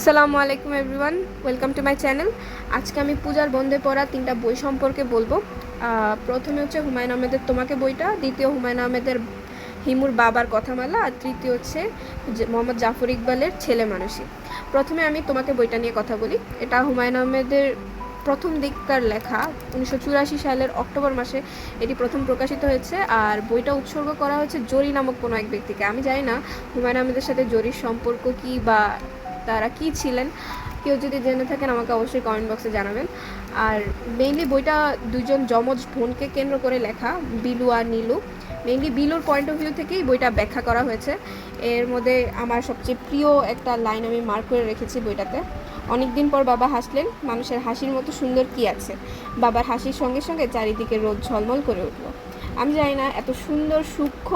আসসালামু আলাইকুম everyone, welcome to my channel. আজকে আমি পূজার বন্ধে পড়া তিনটা বই সম্পর্কে বলব। প্রথমে হচ্ছে হুমায়ুন আহমেদের তোমাকে বইটা, দ্বিতীয় হুমায়ুন আহমেদের হিমুর বাবার কথামালা, আর তৃতীয় হচ্ছে মোহাম্মদ জাফর ইকবালের ছেলে মানুষই প্রথমে আমি তোমাকে বইটা নিয়ে কথা বলি। এটা হুমায়ুন আহমেদের প্রথম দিককার লেখা, উনিশশো চুরাশি সালের অক্টোবর মাসে এটি প্রথম প্রকাশিত হয়েছে, আর বইটা উৎসর্গ করা হয়েছে জরি নামক কোনো এক ব্যক্তিকে। আমি জানি না হুমায়ুন আহমেদের সাথে জরির সম্পর্ক কি বা তারা কি ছিলেন, কেউ যদি জেনে থাকেন আমাকে অবশ্যই কমেন্ট বক্সে জানাবেন। আর মেইনলি বইটা দুইজন যমজ বোনকে কেন্দ্র করে লেখা, বিলু আর নীলু। মেইনলি বিলুর পয়েন্ট অফ ভিউ থেকেই বইটা ব্যাখ্যা করা হয়েছে। এর মধ্যে আমার সবচেয়ে প্রিয় একটা লাইন আমি মার্ক করে রেখেছি বইটাতে। অনেক দিন পর বাবা হাসলেন, মানুষের হাসির মতো সুন্দর কি আছে? বাবার হাসির সঙ্গে সঙ্গে চারিদিকে রোদ ঝলমল করে উঠল। আমি জানি না, এত সুন্দর, সূক্ষ্ম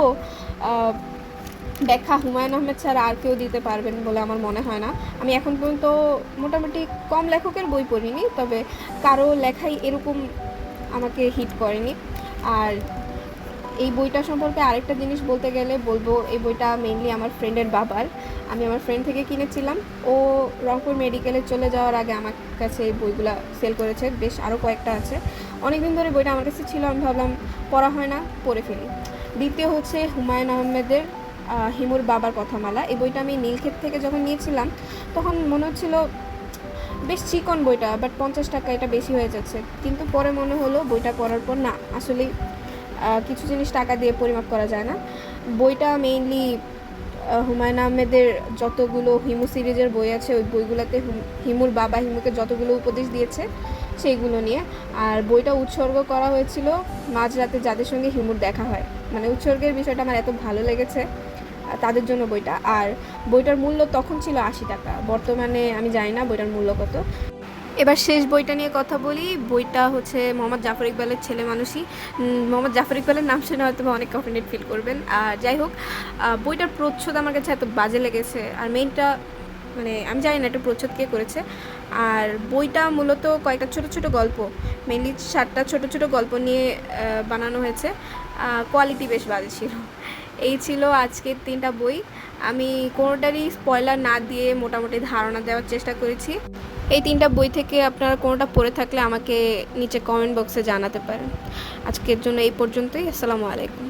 ব্যাখ্যা হুমায়ুন আহমেদ ছাড়া আর কেউ দিতে পারবেন বলে আমার মনে হয় না। আমি এখন পর্যন্ত মোটামুটি কম লেখকের বই পড়িনি তবে কারও লেখাই এরকম আমাকে হিট করেনি। আর এই বইটা সম্পর্কে আরেকটা জিনিস বলতে গেলে বলব এই বইটা মেইনলি আমার ফ্রেন্ডের বাবার। আমি আমার ফ্রেন্ড থেকে কিনেছিলাম। ও রংপুর মেডিকেলে চলে যাওয়ার আগে আমার কাছে এই বইগুলা সেল করেছে। বেশ আরও কয়েকটা আছে। অনেক দিন ধরে বইটা আমার কাছে ছিল। আমি ভাবলাম পড়া হয় না পড়ে ফেলি। দ্বিতীয় হচ্ছে হুমায়ুন আহমেদের আহ, হিমুর বাবার কথামালা এই বইটা আমি নীলক্ষেত থেকে যখন নিয়েছিলাম, তখন মনে হচ্ছিল, বেশ চিকন বইটা বাট পঞ্চাশ টাকা এটা বেশি হয়ে যাচ্ছে। কিন্তু পরে মনে হলো, বইটা পড়ার পর না আসলে কিছু জিনিস টাকা দিয়ে পরিমাপ করা যায় না। বইটা মেইনলি হুমায়ুন আহমেদের যতগুলো হিমু সিরিজের বই আছে, ওই বইগুলোতে হিমুর বাবা হিমুকে যতগুলো উপদেশ দিয়েছে, সেইগুলো নিয়ে। আর বইটা উৎসর্গ করা হয়েছিল, মাঝরাতে যাদের সঙ্গে হিমুর দেখা হয়। মানে উৎসর্গের বিষয়টা আমার এত ভালো লেগেছে। তাদের জন্য বইটা। আর বইটার মূল্য তখন ছিল আশি টাকা। বর্তমানে আমি জানি না বইটার মূল্য কত। এবার শেষ বইটা নিয়ে কথা বলি। বইটা হচ্ছে মোহাম্মদ জাফর ইকবালের ছেলে মানুষই। মোহাম্মদ জাফর ইকবালের নাম শুনে হয়তো অনেক অফেন্ডেড ফিল করবেন। আর যাই হোক বইটার প্রচ্ছদ আমার কাছে এত বাজে লেগেছে। আর মেইনটা মানে আমি জানি না এটা প্রচ্ছদ কে করেছে। আর বইটা মূলত কয়েকটা ছোট ছোট গল্প মেনলি সাতটা ছোট ছোট গল্প নিয়ে বানানো হয়েছে। কোয়ালিটি বেশ বাজে ছিল। এই ছিল আজকের তিনটা বই। আমি কোনোটারই স্পয়লার না দিয়ে মোটামুটি ধারণা দেওয়ার চেষ্টা করেছি। এই তিনটা বই থেকে আপনারা কোনোটা পড়ে থাকলে আমাকে নিচে কমেন্ট বক্সে জানাতে পারেন। আজকের জন্য এই পর্যন্তই। আসসালামু আলাইকুম।